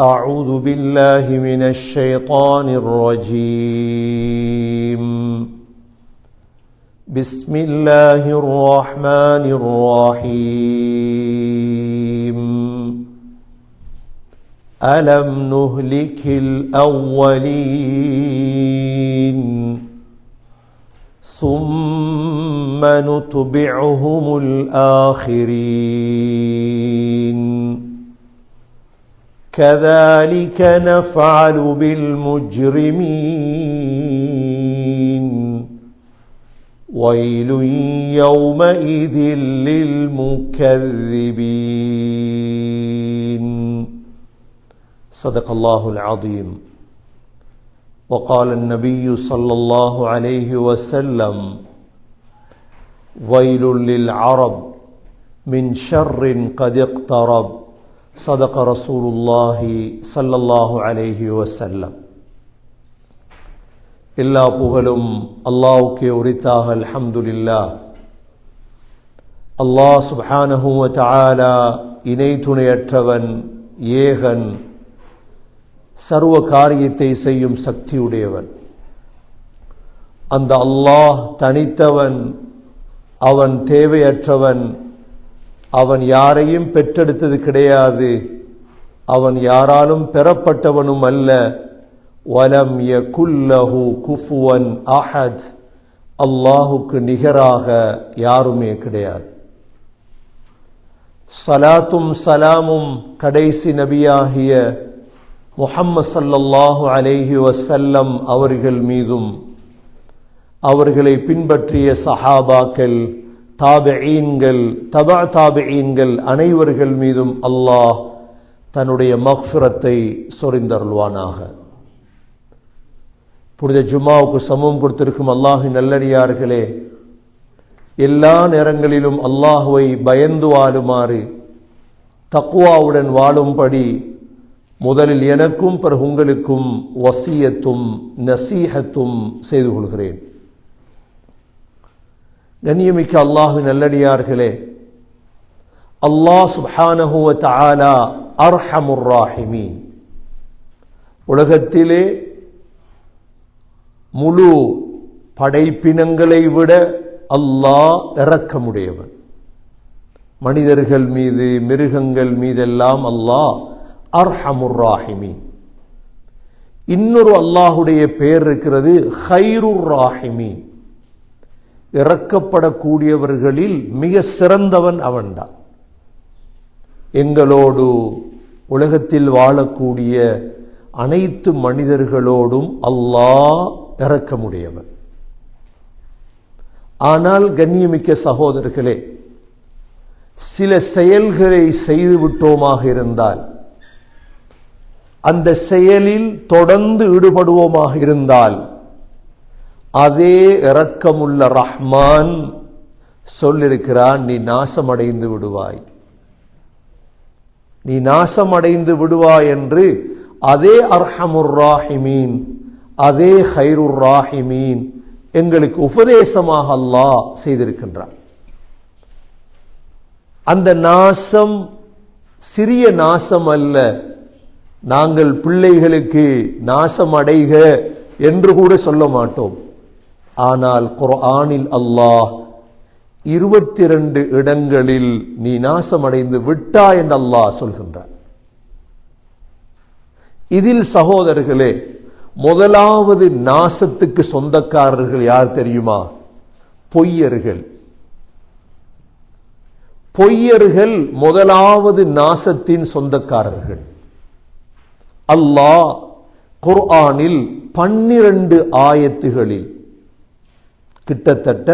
أعوذ بالله من الشيطان الرجيم. بسم الله الرحمن الرحيم. ألم نهلك الأولين؟ ثم نتبعهم الآخرين. كذلك نفعل بالمجرمين. ويل يومئذ للمكذبين. صدق الله العظيم. وقال النبي صلى الله عليه وسلم ويل للعرب من شر قد اقترب. صدق رسول الله صلى الله عليه وسلم எல்லா புகழும் அல்லாவுக்கே உரித்தாக அல்ஹம்துலில்லா அல்லாஹ் சுப்ஹானஹு வ தஆலா இணை துணையற்றவன் ஏகன் சர்வ காரியத்தை செய்யும் சக்தியுடையவன் அந்த அல்லாஹ் தனித்தவன் அவன் தேவையற்றவன் அவன் யாரையும் பெற்றெடுத்தது கிடையாது. அவன் யாராலும் பெறப்பட்டவனும் அல்ல. வலம் ய குல்லஹு குஃபுவன் அஹத். அல்லாஹுக்கு நிகராக யாருமே கிடையாது. சலாத்தும் சலாமும் கடைசி நபியாகிய முஹம்மது சல்லல்லாஹு அலைஹி வசல்லம் அவர்கள் மீதும் அவர்களை பின்பற்றிய சஹாபாக்கள் தாபெயீன்கள் தபா தாபெயீன்கள் அனைவர்கள் மீதும் அல்லாஹ் தன்னுடைய மஃபிரத்தை சொரிந்தருள்வானாக. புனித ஜும்மாவுக்கு சமூகம் கொடுத்திருக்கும் அல்லாஹின் நல்லடியார்களே எல்லா நேரங்களிலும் அல்லாஹுவை பயந்து வாழுமாறு தக்குவாவுடன் வாழும்படி முதலில் எனக்கும் பிறகு உங்களுக்கும் வசியத்தும் நசீகத்தும் செய்து கொள்கிறேன். கண்ணியமிக்க அல்லாஹு நல்லடியார்களே அல்லாஹ் சுப்ஹானஹுவ தஆலா அர்ஹமுர் ராஹிமீன். உலகத்திலே முழு படைப்பினங்களை விட அல்லாஹ் இறக்கமுடையவன் மனிதர்கள் மீது மிருகங்கள் மீதெல்லாம் அல்லாஹ் அர்ஹமுர் ராஹிமீன். இன்னொரு அல்லாஹுடைய பெயர் இருக்கிறது ஹைருர் ராஹிமீன். இறக்கப்படக்கூடியவர்களில் மிக சிறந்தவன் அவன்தான். எங்களோடு உலகத்தில் வாழக்கூடிய அனைத்து மனிதர்களோடும் அல்லாஹ் இறக்கமுடையவன் ஆனால் கண்ணியமிக்க சகோதரர்களே சில செயல்களை செய்து விட்டோமாக இருந்தால் அந்த செயலில் தொடர்ந்து ஈடுபடுவோமாக இருந்தால் அதே இரக்கமுள்ள ரஹ்மான் சொல்லிருக்கிறான் நீ நாசமடைந்து விடுவாய். நீ நாசமடைந்து விடுவாய் என்று அதே அர்ஹமுர் ராஹிமீன் அதே ஹைருர் ராஹிமீன் எங்களுக்கு உபதேசமாக அல்லாஹ் செய்திருக்கின்றார் அந்த நாசம் சிறிய நாசம் அல்ல. நாங்கள் பிள்ளைகளுக்கு நாசம் அடைக என்று கூட சொல்ல மாட்டோம். ஆனால் குர்ஆனில் அல்லாஹ் இருபத்தி இரண்டு இடங்களில் நீ நாசமடைந்து விட்டா என்று அல்லாஹ் சொல்கின்றார் இதில் சகோதரர்களே முதலாவது நாசத்துக்கு சொந்தக்காரர்கள் யார் தெரியுமா? பொய்யர்கள். பொய்யர்கள் முதலாவது நாசத்தின் சொந்தக்காரர்கள். அல்லாஹ் குர்ஆனில் பன்னிரண்டு ஆயத்துகளில் கிட்டத்தட்ட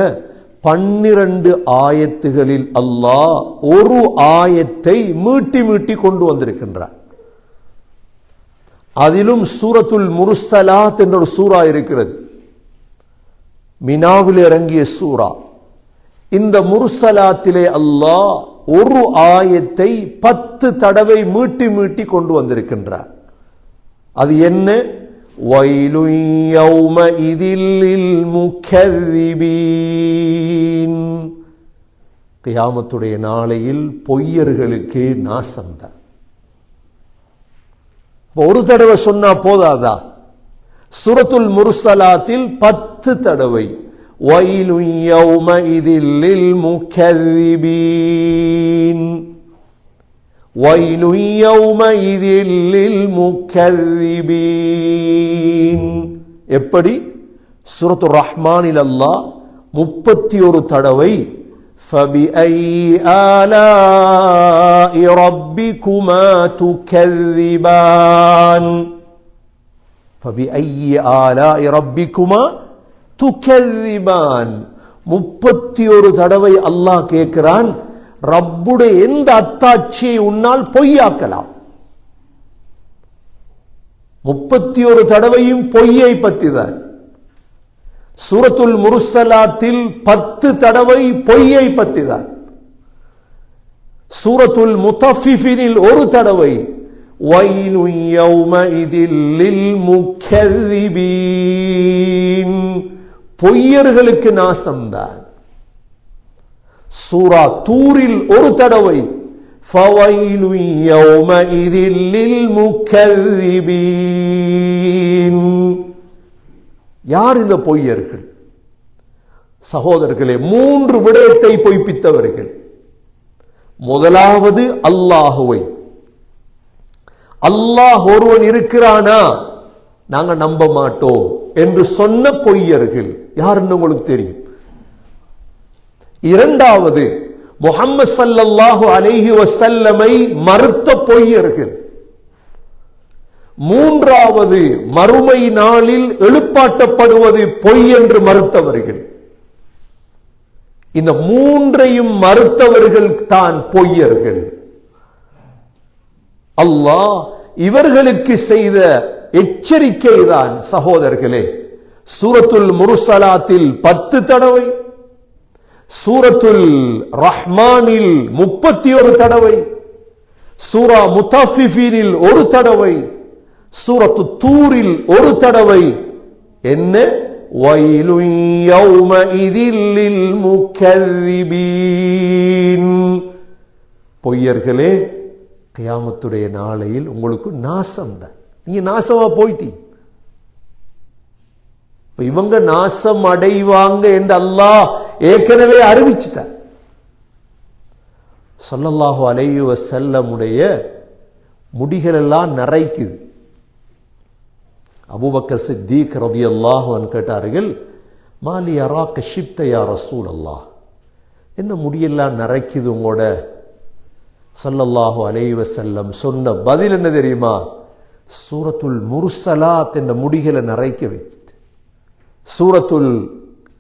பன்னிரண்டு ஆயத்துகளில் அல்லாஹ் ஒரு ஆயத்தை மீட்டி மீட்டி கொண்டு வந்திருக்கின்றார். அதிலும் சூரத்துல் முருசலாத் என்ற ஒரு சூரா இருக்கிறது. மினாவில் இறங்கிய சூரா இந்த முருசலாத்திலே அல்லாஹ் ஒரு ஆயத்தை பத்து தடவை மீட்டி மீட்டி கொண்டு வந்திருக்கின்றார். அது என்ன? வயலு இதில் முக்கதிபீன் கியாமத்துடைய நாளையில் பொய்யர்களுக்கு நாசம்தான் ஒரு தடவை சொன்னா போதாதா சுரத்துல் முருசலாத்தில் பத்து தடவை ويل يومئذ للمكذبين ويل يومئذ للمكذبين எப்படி சுரத்து ரஹ்மானில் அல்லாஹ் முப்பத்தி ஒரு தடவை فبأي آلاء ربكما تكذبان فبأي آلاء ربكما துக்கதிபான் முப்பத்தி ஒரு தடவை அல்லாஹ் கேட்கிறான் ரப்புடைய எந்த அத்தாட்சியை உன்னால் பொய்யாக்கலாம். முப்பத்தி ஒரு தடவையும் பொய்யை பற்றி தான் சூரத்துல் முருசலாத்தில் பத்து தடவை பொய்யை பற்றி சூரத்துல் முத்தஃபிஃபினில் ஒரு தடவை பொய்யர்களுக்கு நாசம்தான். சூரா தூரில் ஒரு தடவை. யார் இந்த பொய்யர்கள்? சகோதரர்களே மூன்று விடயத்தை பொய்ப்பித்தவர்கள். முதலாவது அல்லாஹுவை. அல்லாஹ் ஒருவன் இருக்கிறானா? நாங்க நம்ப மாட்டோம் என்று சொன்ன பொய்யர்கள். யாருன்னு உங்களுக்கு தெரியும்? இரண்டாவது முகம்மது சல்லல்லாஹு அலைஹி வசல்லமை மறுத்த பொய்யர்கள் மூன்றாவது மறுமை நாளில் எழுப்பாட்டப்படுவது பொய் என்று மறுத்தவர்கள் இந்த மூன்றையும் மறுத்தவர்கள் தான் பொய்யர்கள். அல்லாஹ் இவர்களுக்கு செய்த எச்சரிக்கை தான் சகோதரர்களே. சூரத்துல் முருசலாத்தில் பத்து தடவை சூரத்துல் ரஹ்மானில் முப்பத்தி ஒரு தடவை சூரா முத்தாஃபிஃபீனில் ஒரு தடவை சூரத்து தூரில் ஒரு தடவை. என்ன? வயலு யௌமஇதில் முக்கذبீன் பொய்யர்களே கியாமத்துடைய நாளையில் உங்களுக்கு நாசம் தான். நீங்க நாசமா போயிட்டீங்க இவங்க நாசம் அடைவாங்க என்று அல்லாஹ் ஏற்கனவே அறிவிச்சிட்டார். சொல்லல்லாஹு அலையுவ செல்லமுடைய முடிகள் எல்லாம் நரைக்குது. அபுபக்கர் சித்தீக் ரதி அல்லாஹுவன் கேட்டார்கள் மாலி அரா ஷிப்த ரசூல் அல்லாஹ் என்ன முடியெல்லாம் நரைக்குது உங்களோட? சல்லல்லாஹு அலையுவ செல்லம் சொன்ன பதில் என்ன தெரியுமா? சூரத்துல் முருசலாத் என்ற முடிகளை நரைக்க வச்சு. சூரத்துல்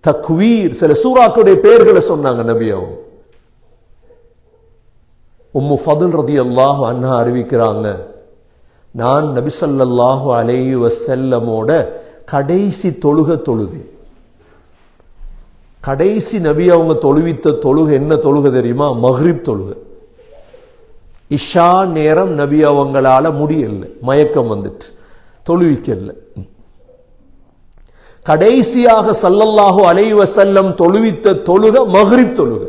தக்வீர். சில சூறாக்களுடைய பெயர்களை சொன்னாங்க நபி அவங்க உம்மு ஃபதுல் ரதி அல்லாஹ் அண்ணா அறிவிக்கிறாங்க நான் நபி ஸல்லல்லாஹு அலைஹி வஸல்லமோட கடைசி தொழுக தொழுது கடைசி நபி அவங்க தொழுவித்த தொழுக என்ன தொழுக தெரியுமா? மஹ்ரிப் தொழுக. இஷா நேரம் நபி அவங்களால முடியல மயக்கம் வந்துட்டு தொழுவிக்கல. கடைசியாக சல்லல்லாஹு அலைவ செல்லம் தொழுவித்த தொழுக மஹ்ரிப் தொழுக.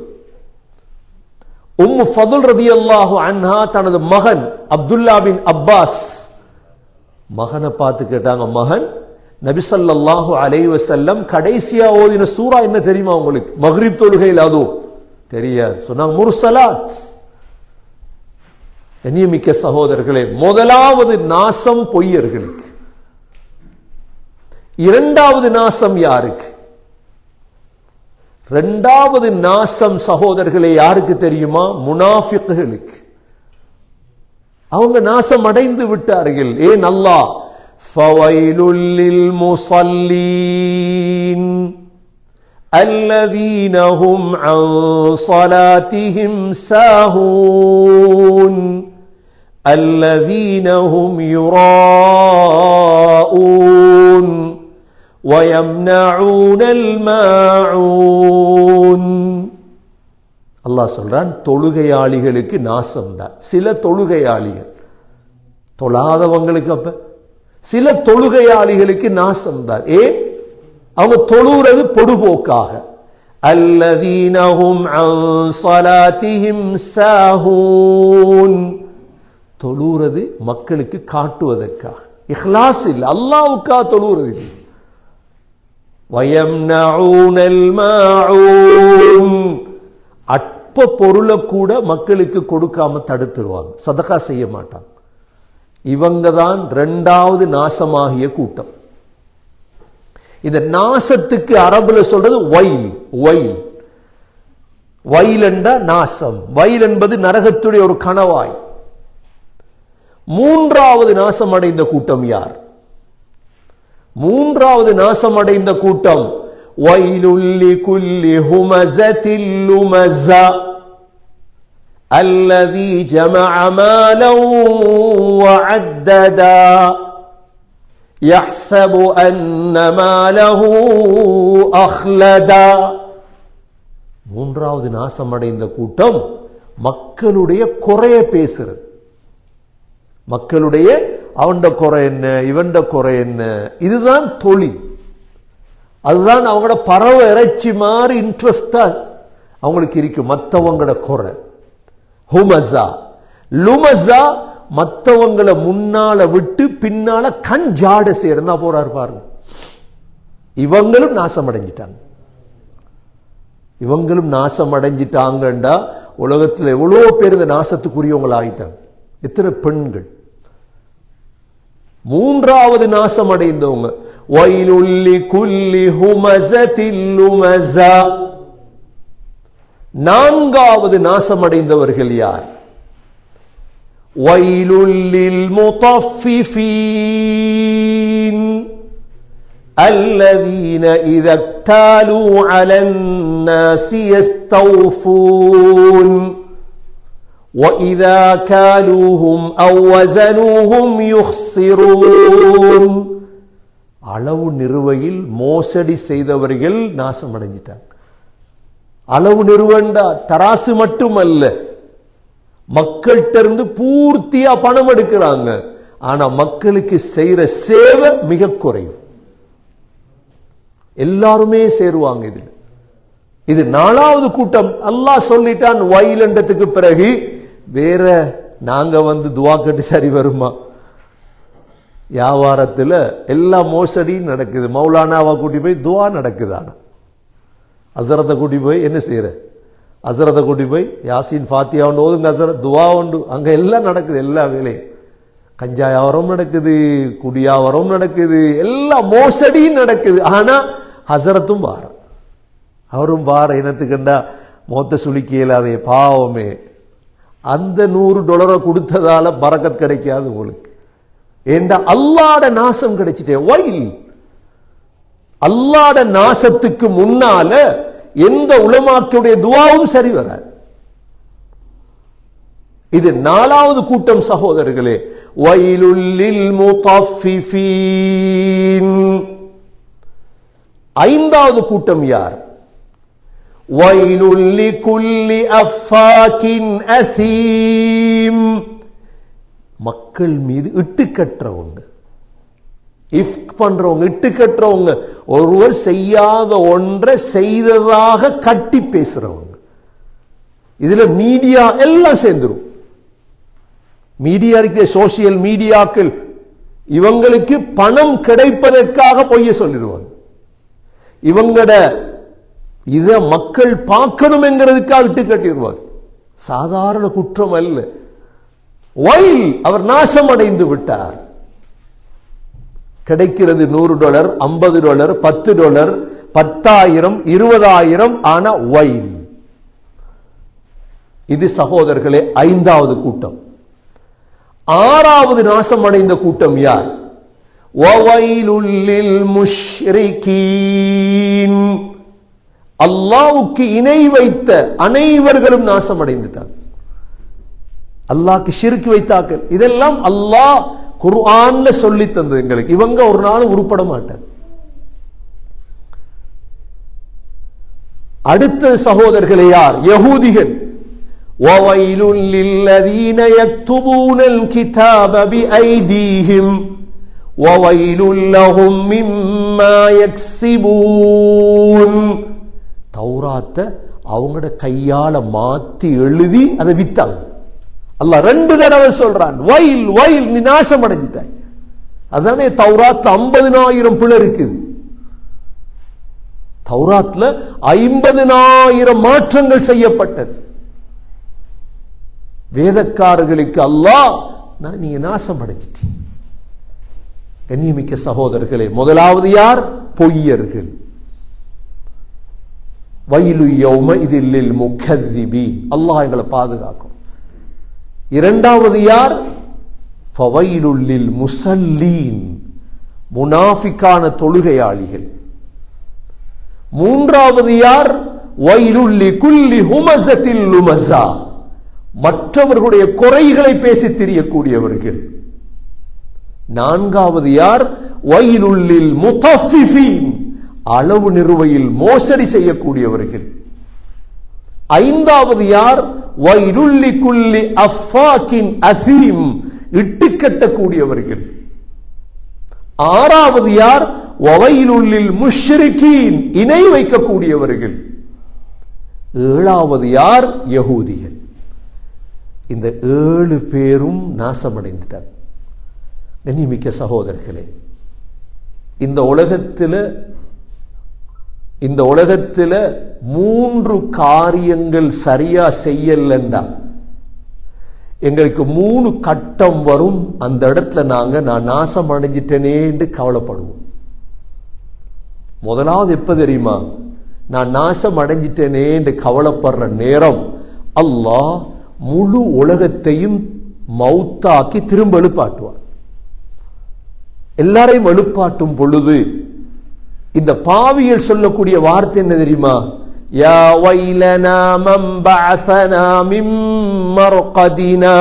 உம்மு ஃபதுல் ரதியல்லாஹு அன்ஹா தனது மகன் அப்துல்லா பின் அப்பாஸ் மகனை பார்த்து கேட்டாங்க மகன் நபி ஸல்லல்லாஹு அலைஹி கடைசியா ஓதின சூரா என்ன தெரியுமா உங்களுக்கு? மக்ரிப் தொழுகையில் அதுவும் தெரியாது. சொன்னாங்க முர்சலாத். கண்ணியமிக்க சகோதரர்களே முதலாவது நாசம் பொய்யர்களுக்கு. இரண்டாவது நாசம் யாருக்கு இரண்டாவது நாசம் சகோதரர்களே யாருக்கு தெரியுமா முனாஃபிக்குகளுக்கு அவங்க நாசம் அடைந்து விட்டார்கள் ஏன் அல்லாஹ் ஃபவைலுல் லில் முஸல்லீன் الذين هم عن صلاتهم ساهون الذين هم يراءون ويمنعون الماعون அல்லாஹ் சொல்றான் தொழுகையாளிகளுக்கு நாசம் தான் சில தொழுகையாளிகள். தொழாதவங்களுக்கு அப்ப. சில தொழுகையாளிகளுக்கு நாசம் தான் ஏன்? அவங்க தொழுகிறது பொடுபோக்காக. அல்லதீனஹும் அன் சாஹூன். தொழுகிறது மக்களுக்கு காட்டுவதற்காக. இஹ்லாஸ் இல்லை. அல்லாவுக்காக தொழுகிறது இல்லை வயம்னஊனல் மாஊன் அற்ப பொருளை கூட மக்களுக்கு கொடுக்காம தடுத்துருவாங்க சதகா செய்ய மாட்டாங்க இவங்க தான் ரெண்டாவது நாசமாகிய கூட்டம் இந்த நாசத்துக்கு அரபுல சொல்றது வயல் ஒயில் வயல் என்ற நாசம் வயல் என்பது நரகத்துடைய ஒரு கணவாய் மூன்றாவது நாசம் அடைந்த கூட்டம் யார் மூன்றாவது நாசம் அடைந்த கூட்டம் வயலுல்லி குல்லி ஹுமஸத்தில் லுமஸா الذي جمع مالا وعددا يحسب أن ماله أخلدا மூன்றாவது நாசம் அடைந்த கூட்டம் மக்களுடைய குறைய பேசுறது மக்களுடைய அவன்ட குறை என்ன இவன்ட குறை என்ன? இதுதான் தொழில். அதுதான் அவங்களோட பறவை இறைச்சி மாதிரி இன்ட்ரெஸ்டா அவங்களுக்கு இருக்கும் மற்றவங்களோட குறை. ஹுமஸா. லுமஸா மற்றவங்களை முன்னால விட்டு பின்னால கண் ஜாட செய்யறதா போறாரு பாருங்க. இவங்களும் நாசம் அடைஞ்சிட்டாங்க இவங்களும் நாசம் அடைஞ்சிட்டாங்கண்டா உலகத்தில் எவ்வளவு பேர் இந்த நாசத்துக்குரியவங்களாகிட்டாங்க எத்தனை பெண்கள்? மூன்றாவது நாசம் அடைந்தவங்க வயலுல்லி குல்லி ஹுமஸத்தில் லுமஸா நான்காவது நாசம் அடைந்தவர்கள் யார் வயலுல்லில் முத்தஃபிஃபீன் الذين إذا اكتالوا على الناس يستوفون وإذا كالوهم أو وزنوهم يخسرون அளவு நிறுவையில் மோசடி செய்தவர்கள் நாசம் அடைஞ்சிட்டாங்க அளவு நிறுவண்டா தராசு மட்டுமல்ல மக்கள்கிட்ட இருந்து பூர்த்தியா பணம் எடுக்கிறாங்க ஆனா மக்களுக்கு செய்யற சேவை மிக குறையும் எல்லாருமே சேருவாங்க இதுல இது நாலாவது கூட்டம் அல்லாஹ் சொல்லிட்டான் வயலண்டத்துக்கு பிறகு வேற நாங்க வந்து துவா கட்டு சரி வருமா? வியாபாரத்தில் எல்லா மோசடியும் நடக்குது. மௌலானாவா கூட்டி போய் துவா நடக்குது ஆனால் அசரத்தை கூட்டி போய் என்ன செய்யற அசரத்தை கூட்டி போய் யாசின் ஃபாத்தியா உண்டு ஓதுங்க அசரத் துவா உண்டு. அங்கே எல்லாம் நடக்குது எல்லா வேலையும். கஞ்சா வியாபாரம் நடக்குது குடி வியாபாரம் நடக்குது எல்லா மோசடியும் நடக்குது. ஆனால் ஹசரத்தும் வார அவரும் வார இனத்துக்கண்டா மொத்த சுளிக்க இயலாதே பாவமே. அந்த நூறு டாலரை கொடுத்ததால பறக்கத் கிடைக்காது உங்களுக்கு. ஏண்டா அல்லாட நாசம் கிடைச்சிட்டே? ஒயில் அல்லாட நாசத்துக்கு முன்னால எந்த உலமாக்களுடைய துவாவும் சரி வராது. இது நாலாவது கூட்டம் சகோதரர்களே. வயலுள்ளில் முத்தஃபிஃபீன். ஐந்தாவது கூட்டம் யார்? ويل لكل أفاك أثيم. மக்கள் மீது இட்டு கட்டுறவங்க இஃப் பண்றவங்க இட்டு கட்டுறவங்க ஒருவர் செய்யாத ஒன்றை செய்ததாக கட்டி பேசுறவங்க. இதுல மீடியா எல்லாம் சேர்ந்துரும். மீடியா இருக்க சோசியல் மீடியாக்கள் இவங்களுக்கு பணம் கிடைப்பதற்காக பொய்ய சொல்லிடுவாங்க. இவங்களோட இத மக்கள் பார்க்கணும் என்கிறதுக்காக இட்டு கட்டிடுவார் சாதாரண குற்றம் அல்ல. வயல் அவர் நாசம் அடைந்து விட்டார். கிடைக்கிறது நூறு டாலர் ஐம்பது டாலர் பத்து டாலர் பத்தாயிரம் இருபதாயிரம் ஆன வயல் இது சகோதரர்களே ஐந்தாவது கூட்டம். ஆறாவது நாசம் அடைந்த கூட்டம் யார்? ஒவைலுள்ளில் முஷ்ரிகீன். அல்லாவுக்கு இணை வைத்த அனைவர்களும் நாசம் அடைந்துட்டாங்க அல்லாஹ்க்கு ஷிர்க் வைத்தாக்கள் இதெல்லாம் அல்லாஹ் குர்ஆன்ல சொல்லி தந்தது எங்களுக்கு இவங்க ஒரு நாள் உருப்பட மாட்டார் அடுத்த சகோதரர்களே யார் யகூதிகள் وَوَيْلٌ لِّلَّذِينَ يَكْتُبُونَ الْكِتَابَ بِأَيْدِيهِمْ وَوَيْلٌ لَّهُم مِّمَّا يَكْسِبُونَ தௌராத்த அவங்களோட கையால மாத்தி எழுதி அதை வித்தாங்க. அல்ல ரெண்டு தடவை சொல்றான் வயல் வயல் நீ நாசம் அடைஞ்சிட்டாய். அதானே தௌராத்து ஐம்பதினாயிரம் பிள்ளை இருக்குது. தௌராத்ல ஐம்பதினாயிரம் மாற்றங்கள் செய்யப்பட்டது. வேதக்காரர்களுக்கு அல்லாஹ் நான் நீங்க நாசம் அடைஞ்சிட்டீங்க கண்ணியமிக்க சகோதரர்களே முதலாவது யார்? பொய்யர்கள். வயலு யௌம இதில் முக்கதிபி அல்லாஹ் எங்களை பாதுகாக்கும். இரண்டாவது யார்? ஃபவைலுல்லில் முசல்லீன். முனாஃபிக்கான தொழுகையாளிகள். மூன்றாவது யார்? வைலுல்லி குல்லி ஹுமசத்தில் லுமசா மற்றவர்களுடைய குறைகளை பேசி தெரியக்கூடியவர்கள். நான்காவது யார்? வைலுல்லில் முத்தஃபிஃபீன். அளவு நிறுவையில் மோசடி செய்யக்கூடியவர்கள். ஐந்தாவது யார்? வைருள்ளி குல்லி அஃபாக்கின் அசீம் இட்டு கட்டக்கூடியவர்கள். ஆறாவது யார்? ஒவையிலுள்ளில் முஷ்ரிகீன் இணை வைக்கக்கூடியவர்கள். ஏழாவது யார்? யகூதிகள் இந்த ஏழு பேரும் நாசமடைந்துட்டார். கண்ணிமிக்க சகோதரர்களே இந்த உலகத்தில் இந்த உலகத்தில் மூன்று காரியங்கள் சரியா செய்யலண்டா எங்களுக்கு மூணு கட்டம் வரும். அந்த இடத்துல நாங்க நான் நாசம் அடைஞ்சிட்டேனேன்னு கவலைப்படுவோம். முதலாவது எப்ப தெரியுமா? நான் நாசம் அடைஞ்சிட்டேனேன்னு கவலைப்படுற நேரம் அல்லாஹ் முழு உலகத்தையும் மௌத்தாக்கி திரும்ப எழுப்பாட்டுவார். எல்லாரையும் எழுப்பாட்டும் பொழுது இந்த பாவியல் சொல்லக்கூடிய வார்த்தை என்ன தெரியுமா யா வைலனா மம் பஅஸனா மின் மர்கதினா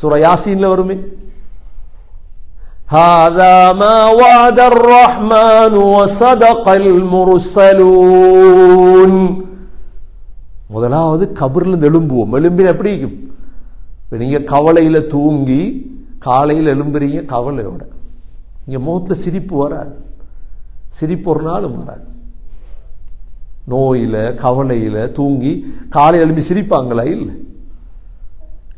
சூரா யாசீன்ல வருமே هذا ما وعد الرحمن وصدق المرسلون முதலாவது கபர்ல இருந்து எழும்புவோம் எழும்பின எப்படி இருக்கும் இப்ப நீங்க கவலையில தூங்கி காலையில் எழும்புறீங்க கவலையோட இங்க முகத்துல சிரிப்பு வராது சிரிப்பு ஒரு நாள் வராது நோயில கவலையில் தூங்கி காலை எழும்பி சிரிப்பாங்களா? இல்லை.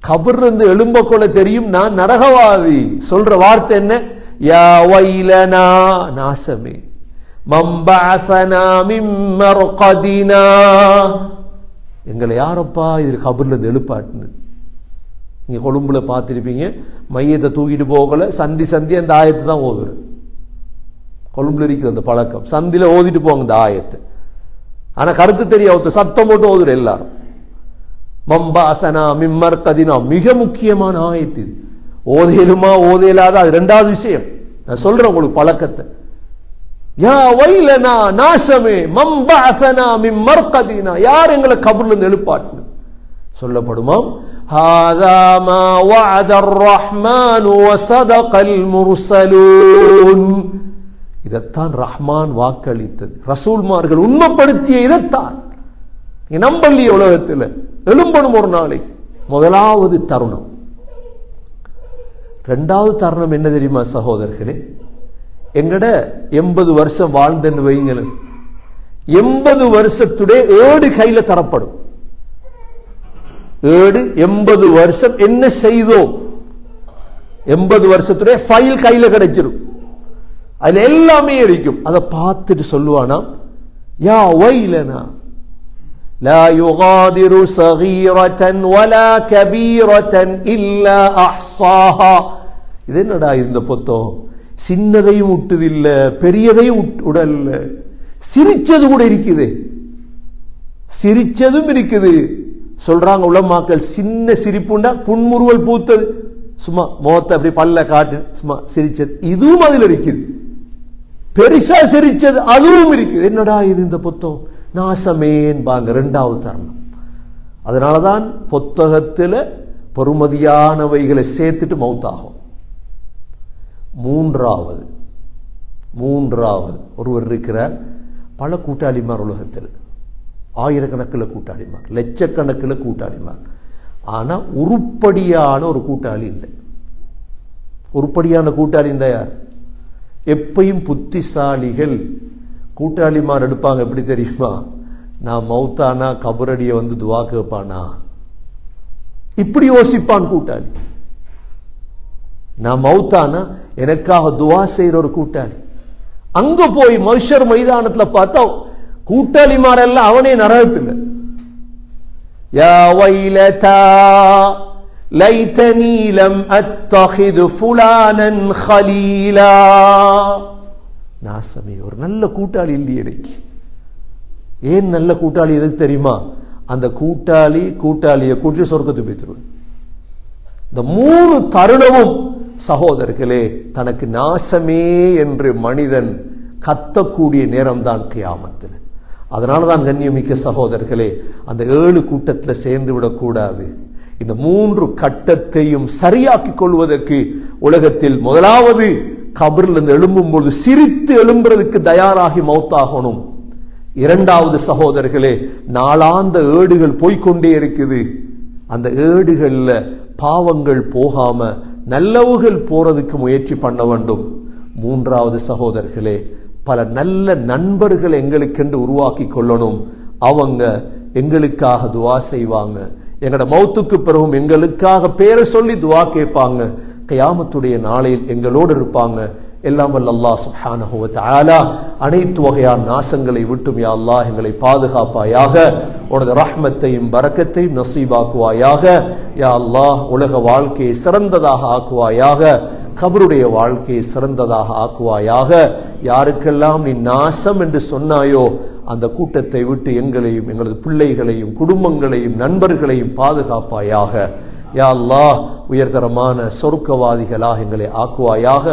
கபர்லேருந்து எழும்ப கொள்ள தெரியும் நான் நரகவாதி. சொல்ற வார்த்தை என்ன? யா வைலனா நாசமே. மம்பஅஸனா மின் எங்களை யாரப்பா இது கபர்லேருந்து எழுப்பாட்டுன்னு நீங்கள் கொழும்புல பார்த்துருப்பீங்க மையத்தை தூக்கிட்டு போகல சந்தி சந்தி அந்த ஆயத்தை தான் ஓதுற கொழும்புல இருக்குது அந்த பழக்கம் சந்தில ஓதிட்டு போங்க இந்த ஆயத்தை ஆனா கருத்து தெரிய சத்தம் போட்டு ஓதுற எல்லாரும் மம்பாசனா மிம்மர் கதினா மிக முக்கியமான ஆயத்து இது ஓதையிலுமா ஓதையிலாத அது ரெண்டாவது விஷயம் நான் சொல்றேன் உங்களுக்கு பழக்கத்தை யா வைலனா நாசமே மம்பாசனா மிம்மர் கதினா யார் எங்களை கபர்ல இருந்து எழுப்பாட்டு சொல்லப்படுமாம் هذا ما وعد الرحمن وصدق المرسلون இதைத்தான் ரஹ்மான் வாக்களித்தது. ரசூல்மார்கள் உண்மைப்படுத்திய இதைத்தான். நீங்க உலகத்தில் எழும்பணும் ஒரு நாளைக்கு. முதலாவது தருணம். ரெண்டாவது தருணம் என்ன தெரியுமா சகோதரர்களே? எங்கட எண்பது வருஷம் வாழ்ந்தன்னு வைங்களேன் எண்பது வருஷத்துடைய ஏடு கையில தரப்படும். ஏடு எண்பது வருஷம் என்ன செய்தோம் எண்பது வருஷத்துடைய ஃபைல் கையில கிடைச்சிரும். அதுல எல்லாமே இருக்கும் அதை பார்த்துட்டு சொல்லுவானா யா வைலனா لا يغادر صغيرة ولا كبيرة إلا أحصاها இது என்னடா இந்த புத்தகம் சின்னதையும் விட்டதில்ல பெரியதையும் உடல்ல சிரிச்சது கூட இருக்குது சிரிச்சதும் இருக்குது சொல்றாங்க உலமாக்கள் சின்ன சிரிப்புண்டா புன்முறுவல் பூத்தது சும்மா முகத்தை அப்படி பல்ல காட்டு சும்மா சிரிச்சது இதுவும் அதுல இருக்குது பெருசா சிரிச்சது அதுவும் இருக்குது. என்னடா இது இந்த புத்தகம் நாசமேன்பாங்க ரெண்டாவது தருணம். அதனாலதான் புத்தகத்தில் பெருமதியானவைகளை சேர்த்துட்டு மௌத்தாகும். மூன்றாவது மூன்றாவது ஒருவர் இருக்கிறார். பல கூட்டாளிமார் உலகத்தில். ஆயிரக்கணக்கில் கூட்டாளிமார் லட்சக்கணக்கில் கூட்டாளிமார். ஆனா உருப்படியான ஒரு கூட்டாளி இல்லை. உருப்படியான கூட்டாளி இருந்தா யார்? எப்பையும் புத்திசாலிகள் கூட்டாளிமார் எடுப்பாங்க எப்படி தெரியுமா? நான் மௌத்தானா கபரடியை வந்து துவா கேட்பானா? இப்படி யோசிப்பான் கூட்டாளி. நான் மௌத்தானா எனக்காக துவா செய்யற ஒரு கூட்டாளி. அங்க போய் மனுஷர் மைதானத்துல பார்த்தா கூட்டாளிமாரெல்லாம் அவனே நரகத்துல. யா வைலதா லைத்தனி லம் அத்தஹிது ஃபுலானன் ஹலீலா. நாசமே ஒரு நல்ல கூட்டாளி இல்லையே எனக்கு ஏன் நல்ல கூட்டாளி எதுக்கு தெரியுமா? அந்த கூட்டாளி கூட்டாளியை கூட்டி சொர்க்கத்துக்கு போய்த்துருவேன் இந்த மூணு தருணமும் சகோதரர்களே தனக்கு நாசமே என்று மனிதன் கத்தக்கூடிய நேரம்தான் கியாமத்தில். அதனால தான் கண்ணியமிக்க சகோதரர்களே அந்த ஏழு கூட்டத்தில் சேர்ந்து விடக்கூடாது. இந்த மூன்று கட்டத்தையும் சரியாக்கிக் கொள்வதற்கு உலகத்தில் முதலாவது கபரில் இருந்து எழும்பும் பொழுது சிரித்து எழும்புறதுக்கு தயாராகி மௌத்தாகணும். இரண்டாவது சகோதரர்களே நாளாந்த ஏடுகள் போய்க்கொண்டே இருக்குது. அந்த ஏடுகள்ல பாவங்கள் போகாம நல்லவுகள் போறதுக்கு முயற்சி பண்ண வேண்டும். மூன்றாவது சகோதரர்களே பல நல்ல நண்பர்கள் எங்களுக்கென்று உருவாக்கி கொள்ளணும். அவங்க எங்களுக்காக துவா செய்வாங்க. எங்களோட மௌத்துக்கு பிறகும் எங்களுக்காக பேரை சொல்லி துவா கேட்பாங்க. கயாமத்துடைய நாளையில் எங்களோடு இருப்பாங்க. எல்லாம் வல்ல அல்லாஹ் சுப்ஹானஹு அனைத்து வகையான நாசங்களை விட்டும் யா அல்லாஹ் எங்களை பாதுகாப்பாயாக உனது ரஹ்மத்தையும் பறக்கத்தையும் நசீபாக்குவாயாக. யா அல்லாஹ் உலக வாழ்க்கையை சிறந்ததாக ஆக்குவாயாக கபருடைய வாழ்க்கையை சிறந்ததாக ஆக்குவாயாக. யாருக்கெல்லாம் நீ நாசம் என்று சொன்னாயோ அந்த கூட்டத்தை விட்டு எங்களையும் எங்களது பிள்ளைகளையும் குடும்பங்களையும் நண்பர்களையும் பாதுகாப்பாயாக. யா அல்லாஹ் உயர்தரமான சொர்க்கவாதிகளாக எங்களை ஆக்குவாயாக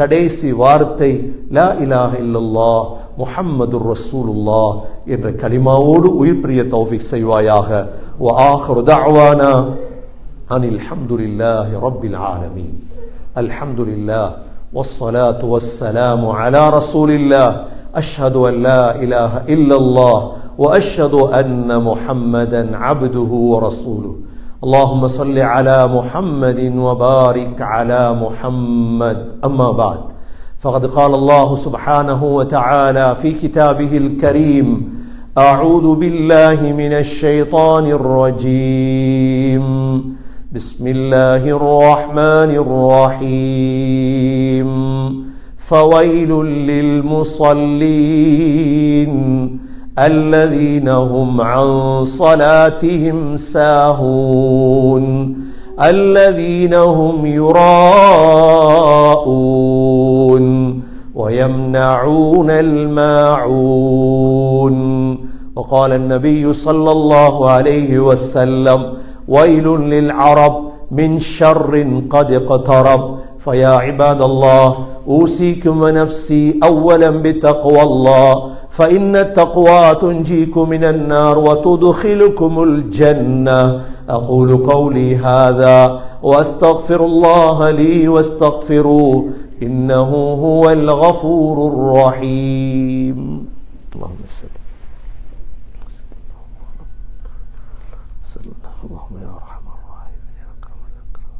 கடைசி வார்த்தை லா இலாஹ இல்லல்லாஹ் முஹம்மது ரசூலுல்லாஹ் என்ற கலிமாவோடு உயிர் பிரிய தௌஃபிக் செய்வாயாக வ ஆஹிரு தஅவானா அனில் ஹம்துலில்லாஹி ரப்பில் ஆலமீன் அல்ஹம்துலில்லாஹ் والصلاة والسلام على رسول الله أشهد أن لا إله إلا الله وأشهد أن محمدا عبده ورسوله اللهم صل على محمد وبارك على محمد. أما بعد فقد قال الله سبحانه وتعالى في كتابه الكريم أعوذ بالله من الشيطان الرجيم. بسم الله الرحمن الرحيم. فويل للمصلين. الذين هم عن صلاتهم ساهون الذين هم يراءون ويمنعون الماعون. وقال النبي صلى الله عليه وسلم ويل للعرب من شر قد اقترب. فيا عباد الله أوصيكم ونفسي اولا بتقوى الله فإن التقوى تنجيكم من النار وتدخلكم الجنة. أقول قولي هذا وأستغفر الله لي واستغفروه إنه هو الغفور الرحيم. اللهم صل اللهم يا أرحم الراحمين يا أكرم الأكرم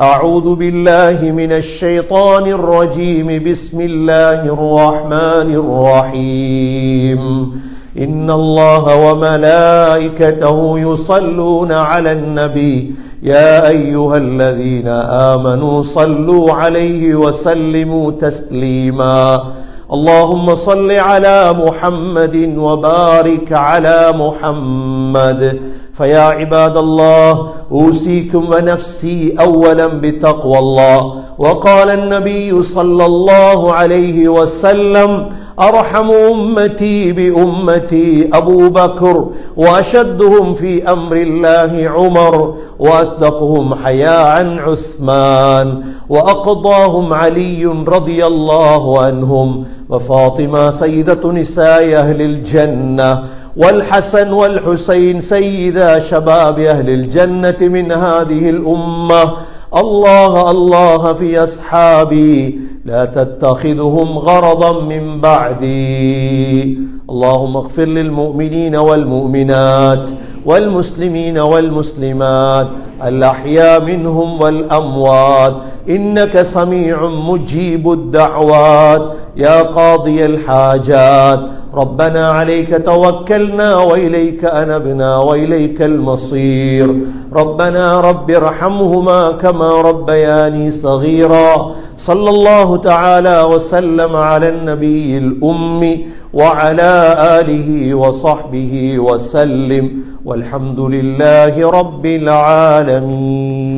أعوذ بالله من الشيطان الرجيم. بسم الله الرحمن الرحيم. إن الله وملائكته يصلون على النبي. يا أيها الذين آمنوا صلوا عليه وسلموا تسليما. اللهم صل على محمد وبارك على محمد. فيا عباد الله أوصيكم ونفسي اولا بتقوى الله. وقال النبي صلى الله عليه وسلم أرحم أمتي بأمتي أبو بكر وأشدهم في أمر الله عمر وأصدقهم حياء عثمان وأقضاهم علي رضي الله عنهم وفاطمة سيدة نساء أهل الجنة والحسن والحسين سيدا شباب أهل الجنة من هذه الأمة. الله الله في أصحابي لا تتخذهم غرضا من بعدي. اللهم اغفر للمؤمنين والمؤمنات والمسلمين والمسلمات الأحياء منهم والأموات. إنك سميع مجيب الدعوات. يا قاضي الحاجات ربنا عليك توكلنا وإليك أنبنا وإليك المصير. ربنا رب ارحمهما كما ربياني صغيرا. صلى الله تعالى وسلم على النبي الأمي وعلى آله وصحبه وسلم. والحمد لله رب العالمين.